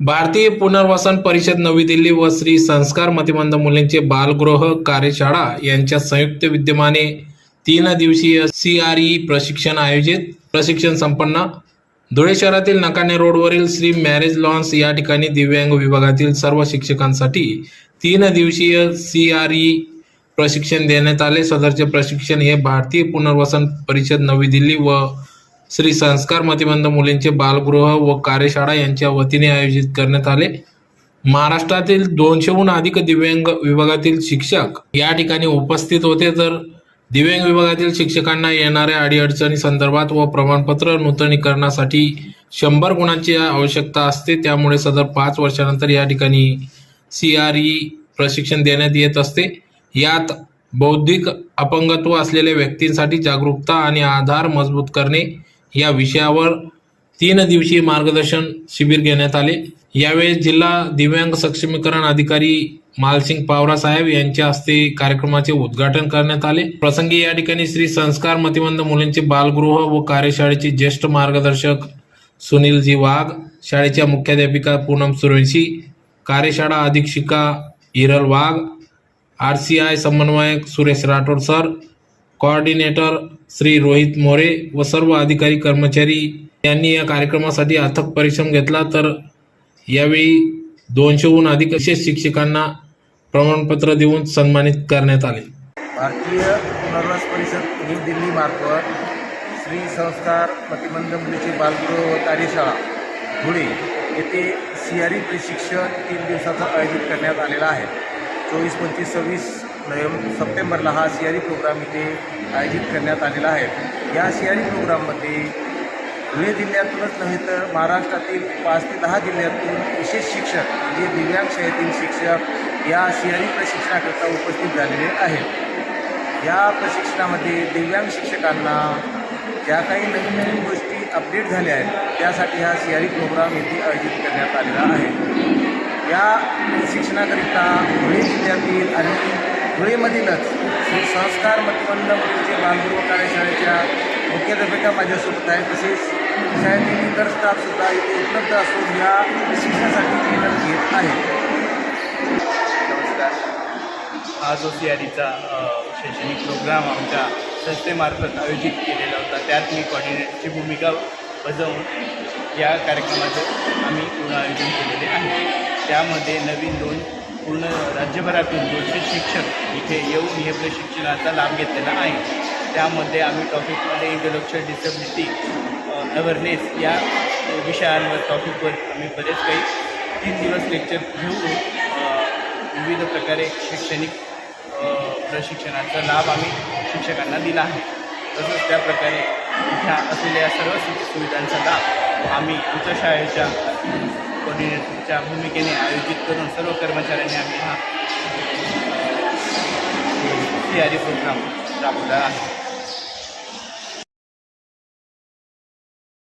भारतीय पुनर्वसन परिषद नवी दिल्ली व श्री संस्कार मतिमंद मुलींचे बालगृह कार्यशाळा यांच्या संयुक्त विद्यमाने तीन दिवसीय सी आर ई प्रशिक्षण आयोजित. प्रशिक्षण संपन्न. धुळे शहरातील नकाने रोडवरील श्री मॅरेज लॉन्स या ठिकाणी दिव्यांग विभागातील सर्व शिक्षकांसाठी तीन दिवसीय सी आर ई प्रशिक्षण देण्यात आले. सदरचे प्रशिक्षण हे भारतीय पुनर्वसन परिषद नवी दिल्ली व श्री संस्कार मतिमंद मुलींचे बालगृह व कार्यशाळा यांच्या वतीने आयोजित करण्यात आले. महाराष्ट्रातील दोनशेहून अधिक दिव्यांग विभागातील शिक्षक या ठिकाणी उपस्थित होते. तर दिव्यांग विभागातील शिक्षकांना येणाऱ्या अडीअडचणी संदर्भात व प्रमाणपत्र नूतनीकरणासाठी शंभर गुणांची आवश्यकता असते. त्यामुळे सदर पाच वर्षानंतर या ठिकाणी सी आर ई प्रशिक्षण देण्यात येत असते. यात बौद्धिक अपंगत्व असलेल्या व्यक्तींसाठी जागरूकता आणि आधार मजबूत करणे या विषयावर तीन दिवसीय मार्गदर्शन शिबिर घेण्यात आले. यावेळी जिल्हा दिव्यांग सक्षमीकरण अधिकारी मालसिंग पावरा साहेब यांच्या हस्ते कार्यक्रमाचे उद्घाटन करण्यात आले. प्रसंगी या ठिकाणी श्री संस्कार मतिमंद मुलींचे बालगृह व कार्यशाळेचे ज्येष्ठ मार्गदर्शक सुनीलजी वाघ शाळेच्या मुख्याध्यापिका पूनम सुरवंशी कार्यशाळा अधीक्षिका Hiral Wagh R C I समन्वयक सुरेश राठोड सर कोऑर्डिनेटर श्री रोहित मोरे व सर्व अधिकारी कर्मचारी यांनी या कार्यक्रमासाठी अथक परिश्रम घेतला. तर यावेळी दोनशेहून अधिक विशेष शिक्षकांना प्रमाणपत्र देऊन सन्मानित करण्यात आले. भारतीय पुनर्वास परिषद नवी दिल्लीमार्फत श्री संस्कार प्रतिबंध मुलीचे बालगृह व कार्यशाळा धुळे येथे सी आर ई प्रशिक्षण तीन दिवसाचं आयोजित करण्यात आलेला आहे. चोवीस पंचवीस सव्वीस नोव्हेंबर सप्टेंबरला हा सी आर ई प्रोग्राम इथे आयोजित करण्यात आलेला आहे. या सी आर ई प्रोग्राममध्ये धुळे जिल्ह्यातूनच नव्हे तर महाराष्ट्रातील पाच ते विशेष शिक्षक, म्हणजे दिव्यांग शाळेतील शिक्षक या सी आर ई प्रशिक्षणाकरता उपस्थित झालेले आहेत. या प्रशिक्षणामध्ये दिव्यांग शिक्षकांना ज्या नवीन नवीन गोष्टी अपडेट हा सी आर ई प्रोग्राम येथे आयोजित या प्रशिक्षणाकरिता धुळे जिल्ह्यातील आणि धुळेमधीलच श्री संस्कार मतिमंद मुलीचे बालगृह कार्यशाळेच्या मुख्याध्यापिका माझ्यासोबत आहेत. तसेच शाळेतील इतर स्टाफसुद्धा इथे उपलब्ध असून या शिक्षणासाठी ट्रेनर घेत आहे नमस्कार. हा जो शैक्षणिक प्रोग्राम आमच्या संस्थेमार्फत आयोजित केलेला होता. त्यात मी कॉर्डिनेटरची भूमिका बजावून या कार्यक्रमाचं आम्ही पूर्ण आयोजन केलेले आहे. त्यामध्ये नवीन दोन पूर्ण राज्यभरातून दोनशे शिक्षक इथे येऊन हे प्रशिक्षणाचा लाभ घेतलेला आहे. त्यामध्ये आम्ही टॉपिकमध्ये इंटलेक्च्युअल डिसेबिलिटी अवेअरनेस या विषयांवर टॉपिकवर आम्ही बरेच काही तीन दिवस लेक्चर घेऊन विविध प्रकारे शैक्षणिक प्रशिक्षणाचा लाभ आम्ही शिक्षकांना दिला आहे. तसंच त्याप्रकारे ह्या इथे असलेल्या सर्व सुविधांचा लाभ आम्ही आमच्या शाळेच्या कोऑर्डिनेटरच्या भूमिकेने आयोजित करून सर्व कर्मचाऱ्यांनी आम्ही हा सी आर ई प्रोग्राम राबवला आहे.